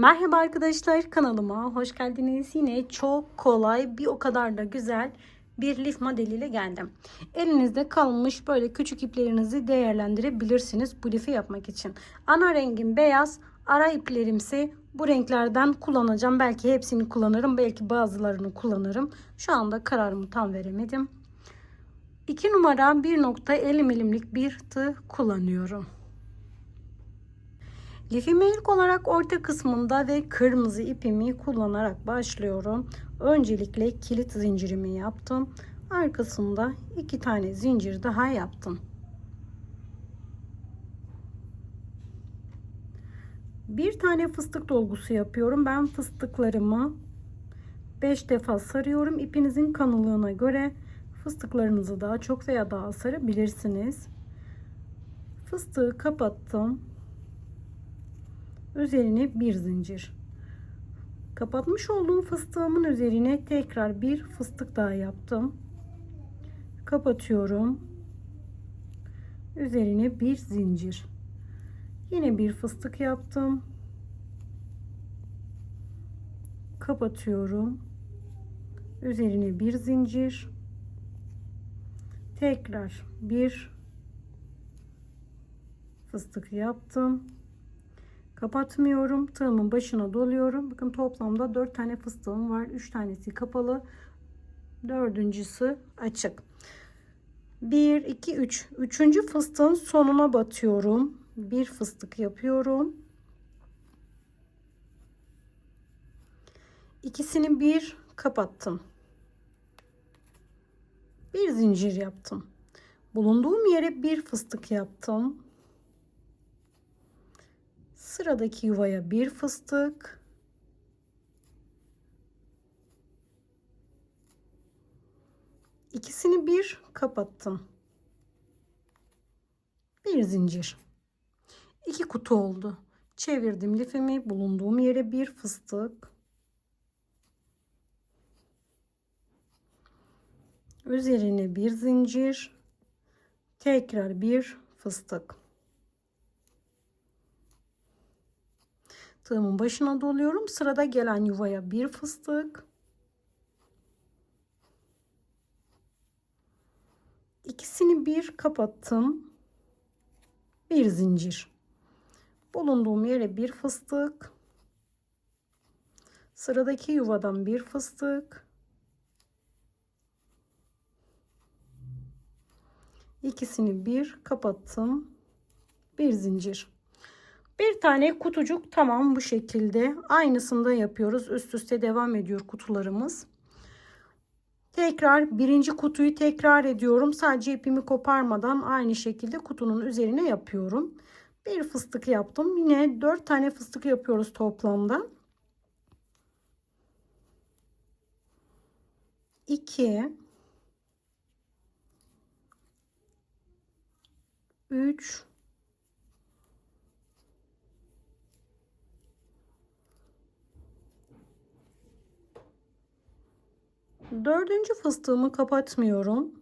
Merhaba arkadaşlar kanalıma hoş geldiniz. Yine çok kolay bir o kadar da güzel bir lif modeliyle geldim. Elinizde kalmış böyle küçük iplerinizi değerlendirebilirsiniz bu lifi yapmak için. Ana rengim beyaz, ara iplerimse bu renklerden kullanacağım. Belki hepsini kullanırım, belki bazılarını kullanırım. Şu anda kararımı tam veremedim. 2 numara 1.50 milimlik bir tığ kullanıyorum. Lifimi ilk olarak orta kısmında ve kırmızı ipimi kullanarak başlıyorum. Öncelikle kilit zincirimi yaptım. Arkasında iki tane zincir daha yaptım. Bir tane fıstık dolgusu yapıyorum. Ben fıstıklarımı 5 defa sarıyorum. İpinizin kanılığına göre fıstıklarınızı daha çok veya daha sarabilirsiniz. Fıstığı kapattım üzerine bir zincir. Kapatmış olduğum fıstığımın üzerine tekrar bir fıstık daha yaptım. Kapatıyorum. Üzerine bir zincir. Yine bir fıstık yaptım. Kapatıyorum. Üzerine bir zincir. Tekrar bir fıstık yaptım kapatmıyorum. Tığımın başına doluyorum. Bakın toplamda 4 tane fıstığım var. 3 tanesi kapalı. Dördüncüsü açık. 1 2 3 üçüncü fıstığın sonuna batıyorum. Bir fıstık yapıyorum. İkisini bir kapattım. Bir zincir yaptım. Bulunduğum yere bir fıstık yaptım Sıradaki yuvaya bir fıstık. İkisini bir kapattım. Bir zincir. İki kutu oldu. Çevirdim lifimi. Bulunduğum yere bir fıstık. Üzerine bir zincir. Tekrar bir fıstık. Tığımın başına doluyorum. Sırada gelen yuvaya bir fıstık. İkisini bir kapattım. Bir zincir. Bulunduğum yere bir fıstık. Sıradaki yuvadan bir fıstık. İkisini bir kapattım. Bir zincir. Bir tane kutucuk tamam bu şekilde. Aynısını da yapıyoruz. Üst üste devam ediyor kutularımız. Tekrar birinci kutuyu tekrar ediyorum. Sadece ipimi koparmadan aynı şekilde kutunun üzerine yapıyorum. Bir fıstık yaptım. Yine dört tane fıstık yapıyoruz toplamda. 2 3 Dördüncü fıstığımı kapatmıyorum.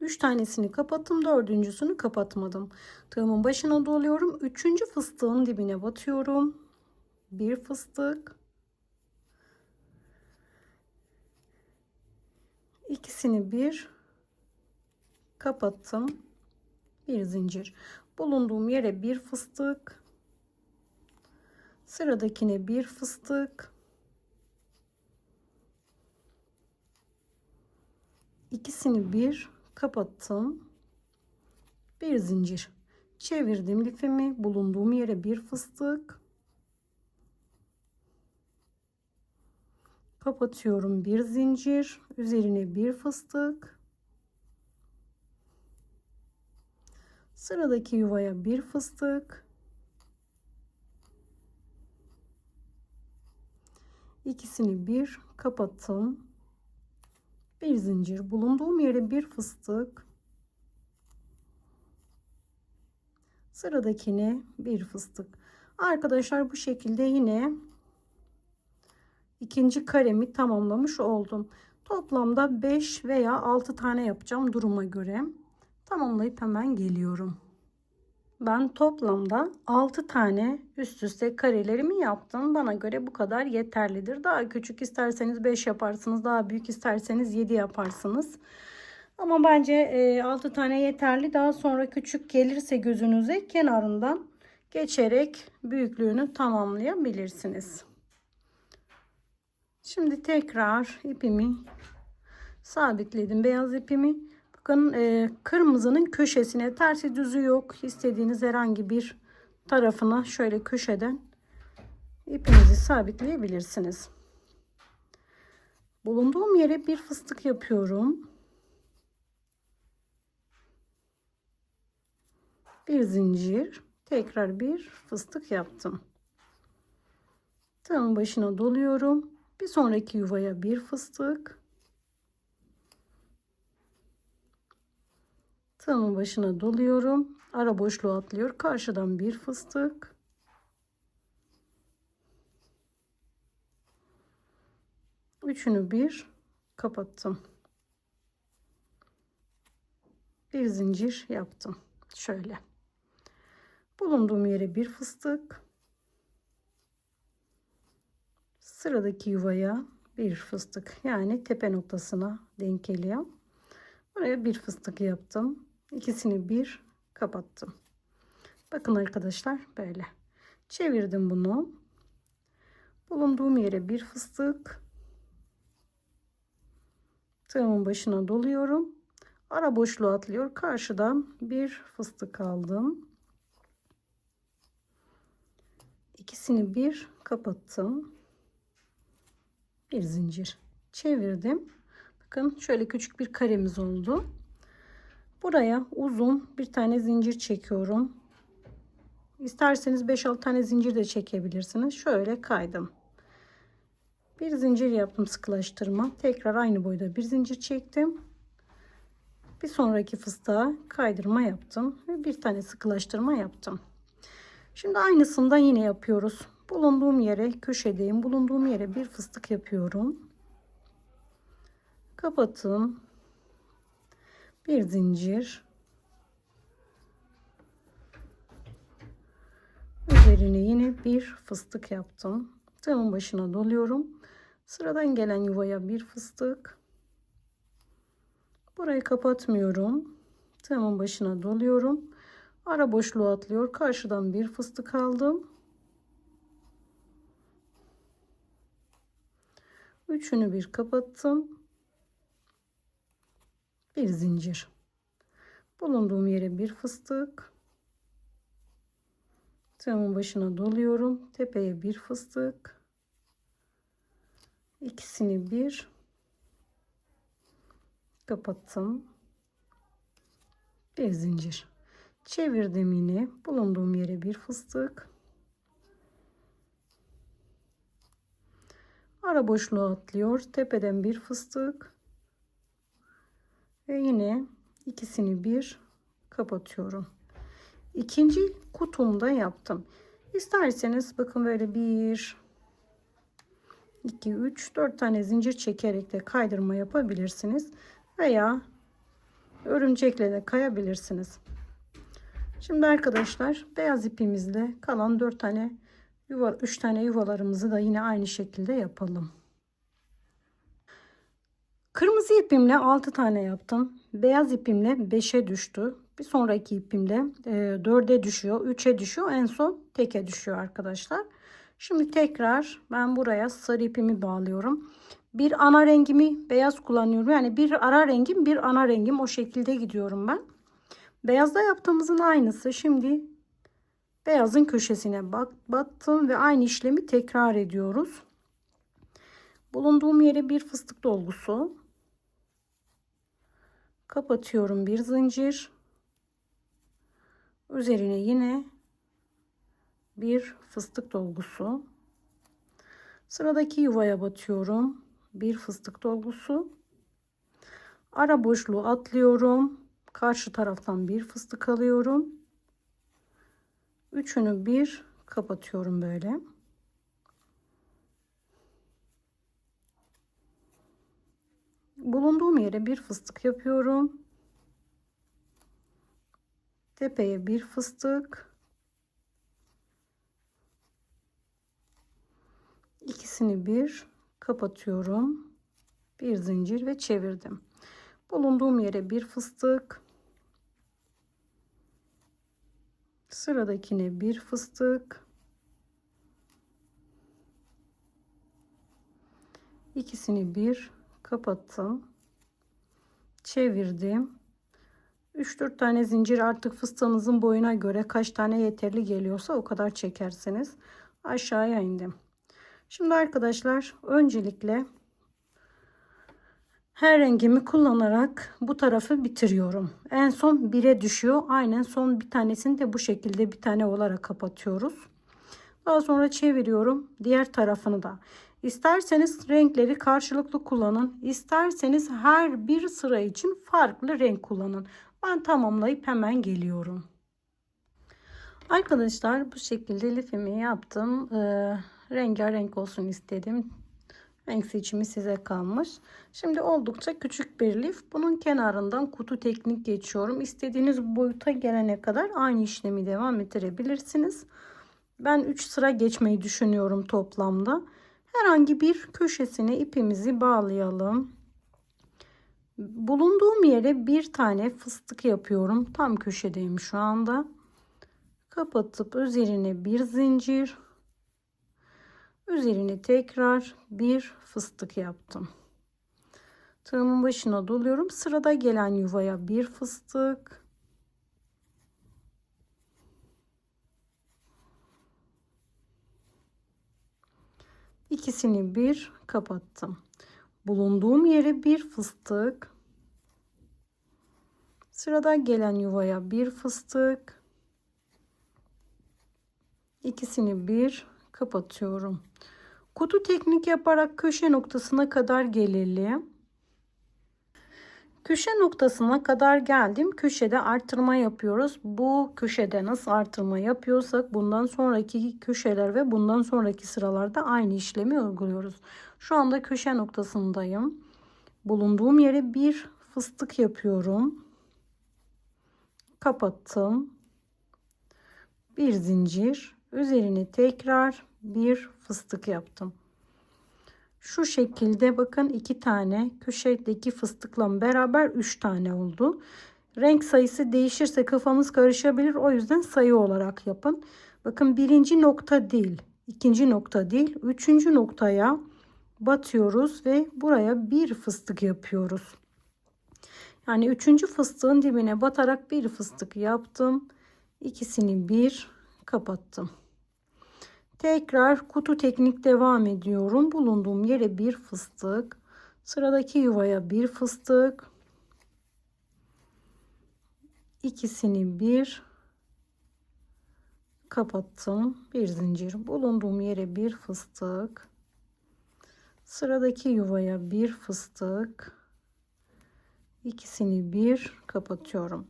Üç tanesini kapattım. Dördüncüsünü kapatmadım. Tığımın başına doluyorum. Üçüncü fıstığın dibine batıyorum. Bir fıstık. İkisini bir kapattım. Bir zincir. Bulunduğum yere bir fıstık. Sıradakine bir fıstık. İkisini bir kapattım. Bir zincir. Çevirdim lifimi bulunduğum yere bir fıstık. Kapatıyorum bir zincir üzerine bir fıstık. Sıradaki yuvaya bir fıstık. İkisini bir kapattım bir zincir. Bulunduğum yere bir fıstık. Sıradakine bir fıstık. Arkadaşlar bu şekilde yine ikinci karemi tamamlamış oldum. Toplamda 5 veya 6 tane yapacağım duruma göre. Tamamlayıp hemen geliyorum Ben toplamda 6 tane üst üste karelerimi yaptım. Bana göre bu kadar yeterlidir. Daha küçük isterseniz 5 yaparsınız. Daha büyük isterseniz 7 yaparsınız. Ama bence 6 tane yeterli. Daha sonra küçük gelirse gözünüze kenarından geçerek büyüklüğünü tamamlayabilirsiniz. Şimdi tekrar ipimi sabitledim. Beyaz ipimi. Bakın e, kırmızının köşesine tersi düzü yok. İstediğiniz herhangi bir tarafına şöyle köşeden ipinizi sabitleyebilirsiniz. Bulunduğum yere bir fıstık yapıyorum. Bir zincir, tekrar bir fıstık yaptım. Tığın başına doluyorum. Bir sonraki yuvaya bir fıstık. Tığımın başına doluyorum. Ara boşluğu atlıyor. Karşıdan bir fıstık. Üçünü bir kapattım. Bir zincir yaptım. Şöyle. Bulunduğum yere bir fıstık. Sıradaki yuvaya bir fıstık. Yani tepe noktasına denk geliyor. Buraya bir fıstık yaptım. İkisini bir kapattım. Bakın arkadaşlar böyle. Çevirdim bunu. Bulunduğum yere bir fıstık. Tığımın başına doluyorum. Ara boşluğu atlıyor. Karşıdan bir fıstık aldım. İkisini bir kapattım. Bir zincir çevirdim. Bakın şöyle küçük bir karemiz oldu. Buraya uzun bir tane zincir çekiyorum. İsterseniz 5-6 tane zincir de çekebilirsiniz. Şöyle kaydım. Bir zincir yaptım sıkılaştırma. Tekrar aynı boyda bir zincir çektim. Bir sonraki fıstığa kaydırma yaptım ve bir tane sıkılaştırma yaptım. Şimdi aynısından yine yapıyoruz. Bulunduğum yere köşedeyim. Bulunduğum yere bir fıstık yapıyorum. Kapattım bir zincir. Üzerine yine bir fıstık yaptım. Tığımın başına doluyorum. Sıradan gelen yuvaya bir fıstık. Burayı kapatmıyorum. Tığımın başına doluyorum. Ara boşluğu atlıyor. Karşıdan bir fıstık aldım. Üçünü bir kapattım bir zincir. Bulunduğum yere bir fıstık. Tığımın başına doluyorum. Tepeye bir fıstık. İkisini bir kapattım. Bir zincir. Çevirdim yine. Bulunduğum yere bir fıstık. Ara boşluğu atlıyor. Tepeden bir fıstık ve yine ikisini bir kapatıyorum. İkinci kutumda yaptım. İsterseniz bakın böyle bir 2 3 4 tane zincir çekerek de kaydırma yapabilirsiniz veya örümcekle de kayabilirsiniz. Şimdi arkadaşlar beyaz ipimizle kalan 4 tane yuva 3 tane yuvalarımızı da yine aynı şekilde yapalım. Kırmızı ipimle 6 tane yaptım. Beyaz ipimle 5'e düştü. Bir sonraki ipimle 4'e düşüyor. 3'e düşüyor. En son teke düşüyor arkadaşlar. Şimdi tekrar ben buraya sarı ipimi bağlıyorum. Bir ana rengimi beyaz kullanıyorum. Yani bir ara rengim bir ana rengim o şekilde gidiyorum ben. Beyazda yaptığımızın aynısı. Şimdi beyazın köşesine bak, battım ve aynı işlemi tekrar ediyoruz. Bulunduğum yere bir fıstık dolgusu kapatıyorum bir zincir. Üzerine yine bir fıstık dolgusu. Sıradaki yuvaya batıyorum. Bir fıstık dolgusu. Ara boşluğu atlıyorum. Karşı taraftan bir fıstık alıyorum. Üçünü bir kapatıyorum böyle bulunduğum yere bir fıstık yapıyorum. Tepeye bir fıstık. İkisini bir kapatıyorum. Bir zincir ve çevirdim. Bulunduğum yere bir fıstık. Sıradakine bir fıstık. İkisini bir kapattım. Çevirdim. 3-4 tane zincir artık fıstığınızın boyuna göre kaç tane yeterli geliyorsa o kadar çekersiniz. Aşağıya indim. Şimdi arkadaşlar öncelikle her rengimi kullanarak bu tarafı bitiriyorum. En son 1'e düşüyor. Aynen son bir tanesini de bu şekilde bir tane olarak kapatıyoruz. Daha sonra çeviriyorum. Diğer tarafını da. İsterseniz renkleri karşılıklı kullanın. İsterseniz her bir sıra için farklı renk kullanın. Ben tamamlayıp hemen geliyorum. Arkadaşlar bu şekilde lifimi yaptım. Ee, rengarenk olsun istedim. Renk seçimi size kalmış. Şimdi oldukça küçük bir lif. Bunun kenarından kutu teknik geçiyorum. İstediğiniz boyuta gelene kadar aynı işlemi devam ettirebilirsiniz. Ben 3 sıra geçmeyi düşünüyorum toplamda. Herhangi bir köşesine ipimizi bağlayalım. Bulunduğum yere bir tane fıstık yapıyorum. Tam köşedeyim şu anda. Kapatıp üzerine bir zincir. Üzerine tekrar bir fıstık yaptım. Tığımın başına doluyorum. Sırada gelen yuvaya bir fıstık. İkisini bir kapattım. Bulunduğum yere bir fıstık. Sırada gelen yuvaya bir fıstık. İkisini bir kapatıyorum. Kutu teknik yaparak köşe noktasına kadar gelelim. Köşe noktasına kadar geldim. Köşede artırma yapıyoruz. Bu köşede nasıl artırma yapıyorsak bundan sonraki köşeler ve bundan sonraki sıralarda aynı işlemi uyguluyoruz. Şu anda köşe noktasındayım. Bulunduğum yere bir fıstık yapıyorum. Kapattım. Bir zincir. Üzerine tekrar bir fıstık yaptım. Şu şekilde bakın iki tane köşedeki fıstıkla beraber üç tane oldu. Renk sayısı değişirse kafanız karışabilir. O yüzden sayı olarak yapın. Bakın birinci nokta değil, ikinci nokta değil, üçüncü noktaya batıyoruz ve buraya bir fıstık yapıyoruz. Yani üçüncü fıstığın dibine batarak bir fıstık yaptım. İkisini bir kapattım. Tekrar kutu teknik devam ediyorum. Bulunduğum yere bir fıstık. Sıradaki yuvaya bir fıstık. İkisini bir kapattım. Bir zincir. Bulunduğum yere bir fıstık. Sıradaki yuvaya bir fıstık. İkisini bir kapatıyorum.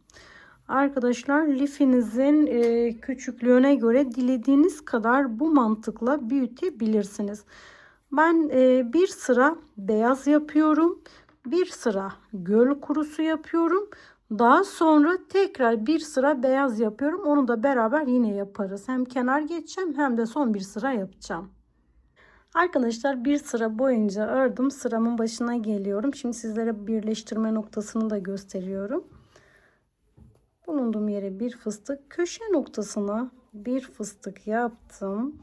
Arkadaşlar lifinizin e, küçüklüğüne göre dilediğiniz kadar bu mantıkla büyütebilirsiniz. Ben e, bir sıra beyaz yapıyorum. Bir sıra göl kurusu yapıyorum. Daha sonra tekrar bir sıra beyaz yapıyorum. Onu da beraber yine yaparız. Hem kenar geçeceğim hem de son bir sıra yapacağım. Arkadaşlar bir sıra boyunca ördüm. Sıramın başına geliyorum. Şimdi sizlere birleştirme noktasını da gösteriyorum bulunduğum yere bir fıstık köşe noktasına bir fıstık yaptım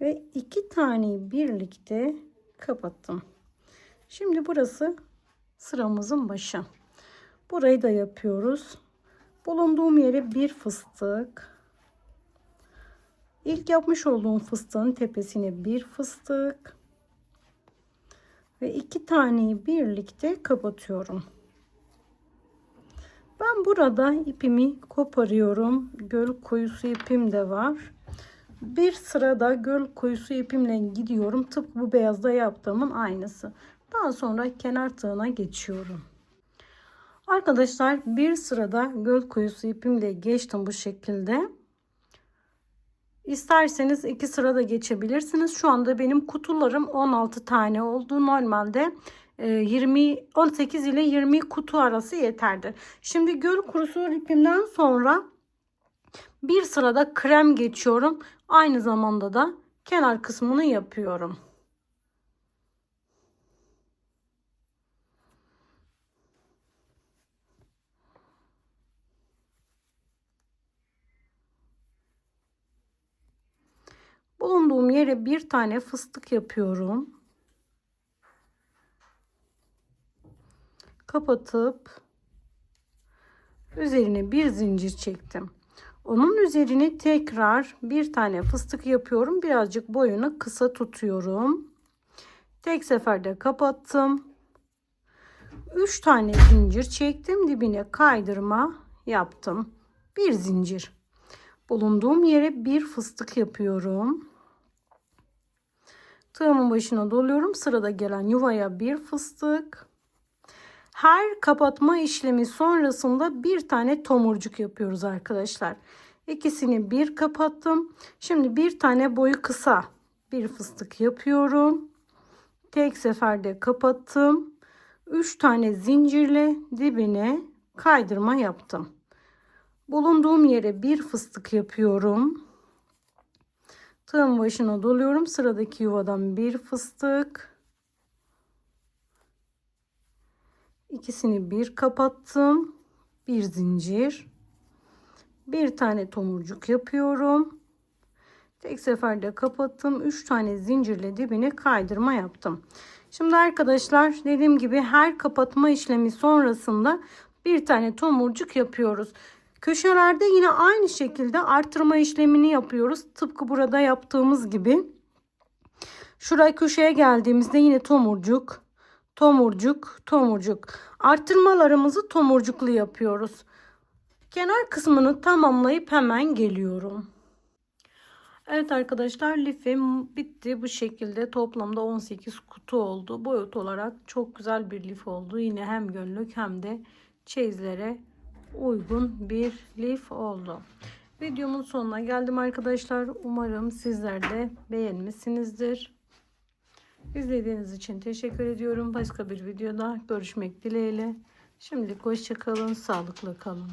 ve iki taneyi birlikte kapattım. Şimdi burası sıramızın başı. Burayı da yapıyoruz. Bulunduğum yere bir fıstık. İlk yapmış olduğum fıstığın tepesine bir fıstık. Ve iki taneyi birlikte kapatıyorum ben burada ipimi koparıyorum. Göl koyusu ipim de var. Bir sırada göl koyusu ipimle gidiyorum. Tıpkı bu beyazda yaptığımın aynısı. Daha sonra kenar tığına geçiyorum. Arkadaşlar bir sırada göl koyusu ipimle geçtim bu şekilde. İsterseniz iki sırada geçebilirsiniz. Şu anda benim kutularım 16 tane oldu. Normalde 20 18 ile 20 kutu arası yeterdir. Şimdi göl kurusu ipimden sonra bir sırada krem geçiyorum. Aynı zamanda da kenar kısmını yapıyorum. Bulunduğum yere bir tane fıstık yapıyorum. Kapatıp üzerine bir zincir çektim. Onun üzerine tekrar bir tane fıstık yapıyorum. Birazcık boyunu kısa tutuyorum. Tek seferde kapattım. 3 tane zincir çektim. Dibine kaydırma yaptım. Bir zincir. Bulunduğum yere bir fıstık yapıyorum. Tığımın başına doluyorum. Sırada gelen yuvaya bir fıstık. Her kapatma işlemi sonrasında bir tane tomurcuk yapıyoruz arkadaşlar. İkisini bir kapattım. Şimdi bir tane boyu kısa bir fıstık yapıyorum. Tek seferde kapattım. 3 tane zincirle dibine kaydırma yaptım. Bulunduğum yere bir fıstık yapıyorum. Tığın başına doluyorum. Sıradaki yuvadan bir fıstık. İkisini bir kapattım. Bir zincir. Bir tane tomurcuk yapıyorum. Tek seferde kapattım. 3 tane zincirle dibine kaydırma yaptım. Şimdi arkadaşlar dediğim gibi her kapatma işlemi sonrasında bir tane tomurcuk yapıyoruz. Köşelerde yine aynı şekilde artırma işlemini yapıyoruz. Tıpkı burada yaptığımız gibi. Şuraya köşeye geldiğimizde yine tomurcuk, tomurcuk, tomurcuk. Artırmalarımızı tomurcuklu yapıyoruz. Kenar kısmını tamamlayıp hemen geliyorum. Evet arkadaşlar lifim bitti bu şekilde toplamda 18 kutu oldu boyut olarak çok güzel bir lif oldu yine hem gönlük hem de çeyizlere uygun bir lif oldu videomun sonuna geldim arkadaşlar umarım sizler de beğenmişsinizdir izlediğiniz için teşekkür ediyorum. Başka bir videoda görüşmek dileğiyle. Şimdilik hoşçakalın sağlıklı kalın